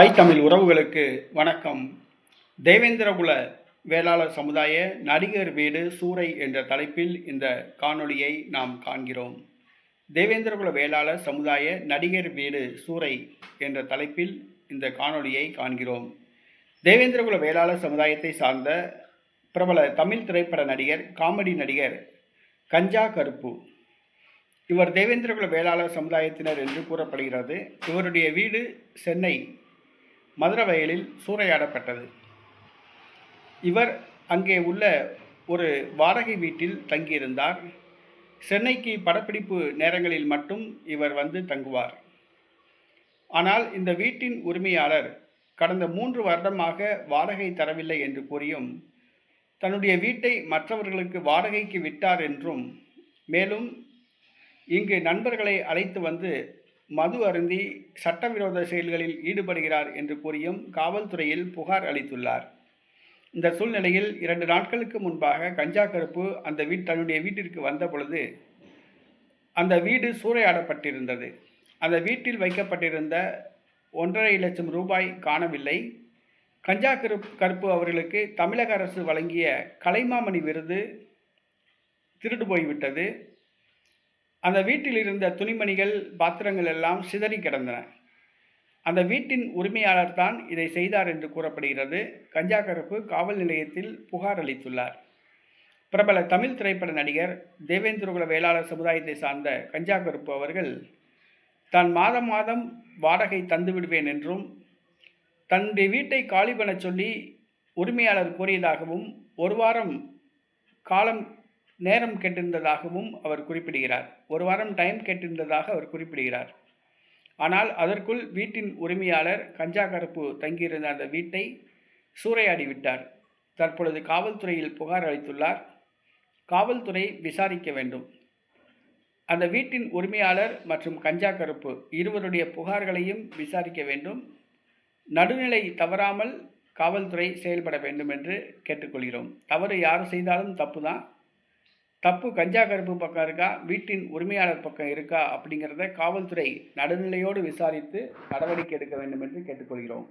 தாய் தமிழ் உறவுகளுக்கு வணக்கம். தேவேந்திரகுல வேளாளர் சமுதாய நடிகர் வீடு சூறை என்ற தலைப்பில் இந்த காணொளியை நாம் காண்கிறோம். தேவேந்திரகுல வேளாளர் சமுதாய நடிகர் வீடு சூறை என்ற தலைப்பில் இந்த காணொளியை காண்கிறோம். தேவேந்திரகுல வேளாளர் சமுதாயத்தை சார்ந்த பிரபல தமிழ் திரைப்பட நடிகர் காமெடி நடிகர் கஞ்சா கருப்பு. இவர் தேவேந்திரகுல வேளாளர் சமுதாயத்தினர் என்று கூறப்படுகிறது. இவருடைய வீடு சென்னை மதுரவயலில் சூறையாடப்பட்டது. இவர் அங்கே உள்ள ஒரு வாடகை வீட்டில் தங்கியிருந்தார். சென்னைக்கு படப்பிடிப்பு நேரங்களில் மட்டும் இவர் வந்து தங்குவார். ஆனால் இந்த வீட்டின் உரிமையாளர் கடந்த மூன்று வருடமாக வாடகை தரவில்லை என்று கூறியும் தன்னுடைய வீட்டை மற்றவர்களுக்கு வாடகைக்கு விட்டார் என்றும் மேலும் இங்கு நண்பர்களை அழைத்து வந்து மது அருந்தி சட்டவிரோத செயல்களில் ஈடுபடுகிறார் என்று கூறியும் காவல்துறையில் புகார் அளித்துள்ளார். இந்த சூழ்நிலையில் இரண்டு நாட்களுக்கு முன்பாக கஞ்சா கருப்பு அந்த வீட் தன்னுடைய வீட்டிற்கு வந்த பொழுது அந்த வீடு சூறையாடப்பட்டிருந்தது. அந்த வீட்டில் வைக்கப்பட்டிருந்த ஒன்றரை லட்சம் ரூபாய் காணவில்லை. கஞ்சா கருப்பு கருப்பு அவர்களுக்கு தமிழக அரசு வழங்கிய கலைமாமணி விருது திருடு போய்விட்டது. அந்த வீட்டில் இருந்த துணிமணிகள் பாத்திரங்கள் எல்லாம் சிதறி கிடந்தன. அந்த வீட்டின் உரிமையாளர் தான் இதை செய்தார் என்று கூறப்படுகிறது. கஞ்சா கருப்பு காவல் நிலையத்தில் புகார் அளித்துள்ளார். பிரபல தமிழ் திரைப்பட நடிகர் தேவேந்திரகுல வேளாளர் சமுதாயத்தை சார்ந்த கஞ்சா கருப்பு அவர்கள் தான் மாதம் மாதம் வாடகை தந்து விடுவேன் என்றும் தன்னுடைய வீட்டை காலி பண்ண சொல்லி உரிமையாளர் கூறியதாகவும் ஒரு வாரம் காலம் நேரம் கேட்டிருந்ததாகவும் அவர் குறிப்பிடுகிறார். ஒரு வாரம் டைம் கேட்டிருந்ததாக அவர் குறிப்பிடுகிறார். ஆனால் அதற்குள் வீட்டின் உரிமையாளர் கஞ்சா கருப்பு தங்கியிருந்த அந்த வீட்டை சூறையாடி விட்டார். தற்பொழுது காவல்துறையில் புகார் அளித்துள்ளார். காவல்துறை விசாரிக்க வேண்டும். அந்த வீட்டின் உரிமையாளர் மற்றும் கஞ்சா கருப்பு இருவருடைய புகார்களையும் விசாரிக்க வேண்டும். நடுநிலை தவறாமல் காவல்துறை செயல்பட வேண்டும் என்று கேட்டுக்கொள்கிறோம். தவறு யார் செய்தாலும் தப்பு தான் தப்பு கஞ்சா கருப்பு பக்கம் இருக்கா? வீட்டின் உரிமையாளர் பக்கம் இருக்கா? அப்படிங்கிறத காவல்துறை நடுநிலையோடு விசாரித்து நடவடிக்கை எடுக்க வேண்டும் என்று கேட்டுக்கொள்கிறோம்.